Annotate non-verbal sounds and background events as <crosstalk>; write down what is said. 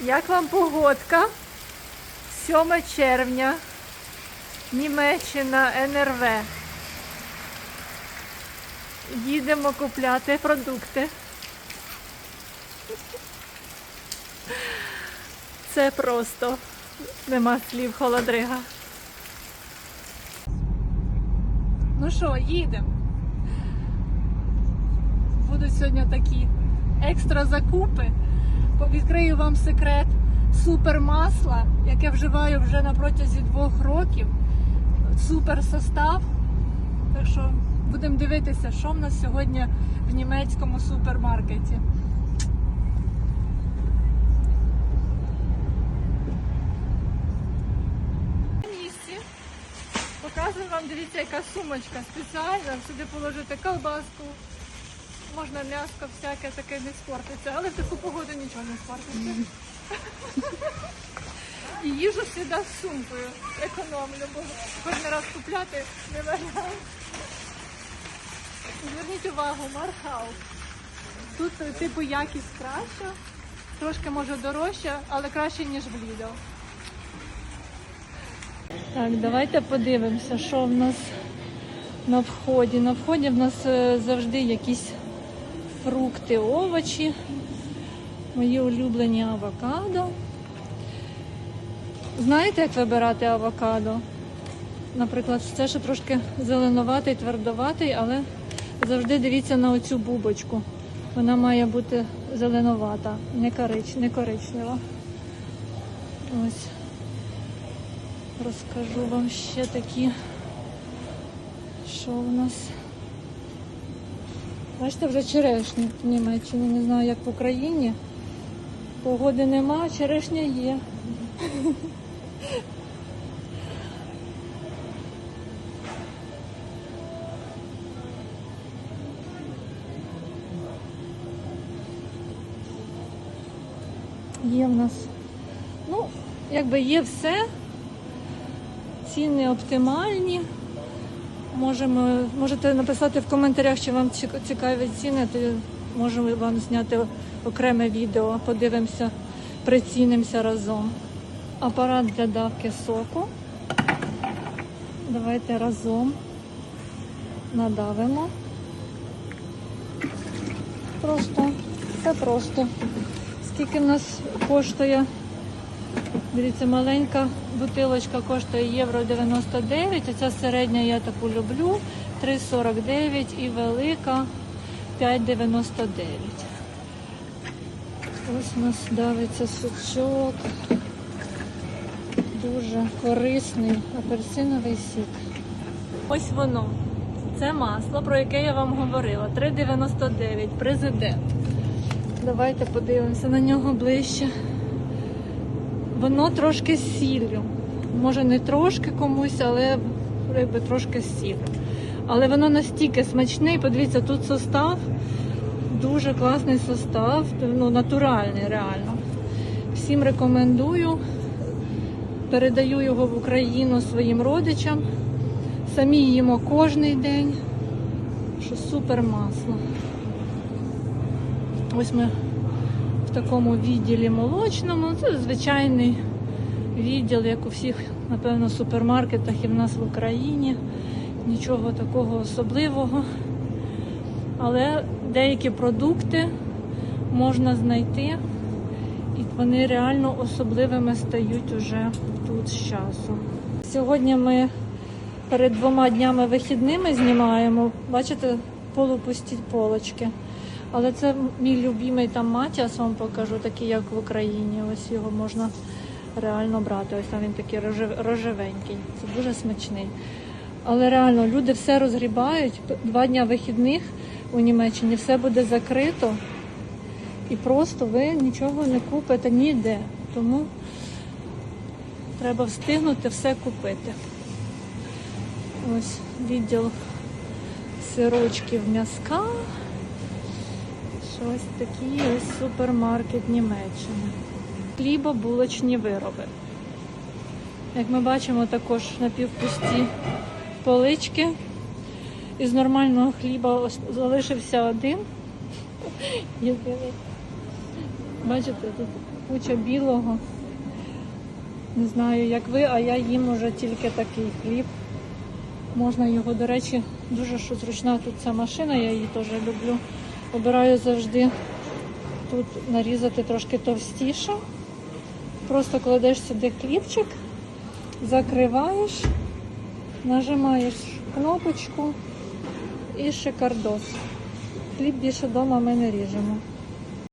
Як вам погодка? 7 червня. Німеччина НРВ. Їдемо купляти продукти. Це просто нема слів холодрига. Ну що, їдемо. Будуть сьогодні такі екстра закупи. Відкрию вам секрет супер масла, яке вживаю вже на протязі двох років. Супер состав. Так що будемо дивитися, що в нас сьогодні в німецькому супермаркеті. Показую вам, дивіться, яка сумочка спеціальна. Сюди положити колбаску. Можна м'яско всяке таке не спортиться, але в таку погоду нічого не спортиться. <laughs> І їжу завжди з сумкою. Економлю, бо кожен раз купляти не варіант. Зверніть увагу, Мархаус. Тут типу якість краща, трошки може дорожча, але краще, ніж в Lidl. Так, давайте подивимося, що в нас на вході. На вході в нас е, завжди якісь фрукти, овочі, мої улюблені авокадо. Знаєте, як вибирати авокадо? Наприклад, це ще трошки зеленуватий, твердоватий, але завжди дивіться на оцю бубочку. Вона має бути зеленувата, не, корич, не коричнева. Ось. Розкажу вам ще такі, що у нас. Бачите, вже черешні в Німеччині. Не знаю, як в Україні. Погоди нема, черешня є. Є в нас. Ну, якби є все. Ціни оптимальні. Можемо, можете написати в коментарях, чи вам цікаві ціни, то можемо вам зняти окреме відео, подивимося, прицінимося разом. Апарат для давки соку. Давайте разом надавимо. Просто, це просто. Скільки в нас коштує? Дивіться, маленька бутилочка коштує євро 99, а ця середня я таку люблю 3,49 і велика 5,99. Ось у нас давиться сучок. Дуже корисний апельсиновий сік. Ось воно. Це масло, про яке я вам говорила. 3,99. Президент. Давайте подивимося на нього ближче. Воно трошки сіллю. Може не трошки комусь, але якби трошки з сіллю. Але воно настільки смачне, подивіться, тут состав, дуже класний состав, ну, натуральний реально. Всім рекомендую. Передаю його в Україну своїм родичам. Самі їмо кожен день. Що супер масло. Ось ми такому відділі молочному. Це звичайний відділ, як у всіх, напевно, супермаркетах і в нас в Україні. Нічого такого особливого. Але деякі продукти можна знайти, і вони реально особливими стають уже тут з часу. Сьогодні ми перед двома днями вихідними знімаємо. Бачите, полупусті полочки. Але це мій любимий там матіас, вам покажу, такий, як в Україні. Ось його можна реально брати. Ось там він такий рожевенький. Це дуже смачний. Але реально люди все розгрібають. Два дня вихідних у Німеччині все буде закрито. І просто ви нічого не купите ніде. Тому треба встигнути все купити. Ось відділ сирочків м'язка. Щось такий ось супермаркет Німеччини. Хлібобулочні вироби. Як ми бачимо, також напівпусті полички. Із нормального хліба залишився один. Бачите, тут куча білого. Не знаю, як ви, а я їм уже тільки такий хліб. Можна його, до речі, дуже що зручна тут ця машина, я її теж люблю. Обираю завжди тут нарізати трошки товстіше. Просто кладеш сюди кліпчик, закриваєш, нажимаєш кнопочку і шикардос. Хліб більше вдома ми не ріжемо.